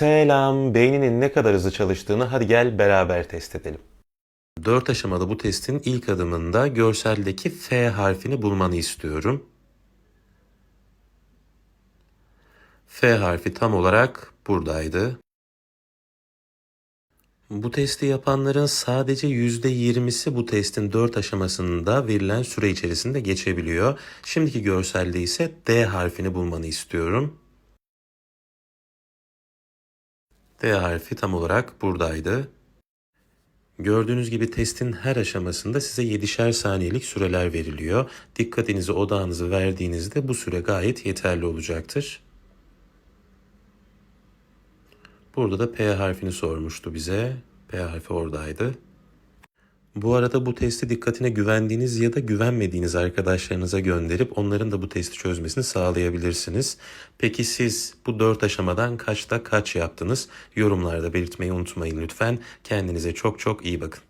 Selam, beyninin ne kadar hızlı çalıştığını hadi gel beraber test edelim. 4 aşamalı bu testin ilk adımında görseldeki F harfini bulmanı istiyorum. F harfi tam olarak buradaydı. Bu testi yapanların sadece %20'si bu testin 4 aşamasında verilen süre içerisinde geçebiliyor. Şimdiki görselde ise D harfini bulmanı istiyorum. D harfi tam olarak buradaydı. Gördüğünüz gibi testin her aşamasında size 7'şer saniyelik süreler veriliyor. Dikkatinizi odağınızı verdiğinizde bu süre gayet yeterli olacaktır. Burada da P harfini sormuştu bize. P harfi oradaydı. Bu arada bu testi dikkatine güvendiğiniz ya da güvenmediğiniz arkadaşlarınıza gönderip onların da bu testi çözmesini sağlayabilirsiniz. Peki siz bu dört aşamadan kaçta kaç yaptınız? Yorumlarda belirtmeyi unutmayın lütfen. Kendinize çok çok iyi bakın.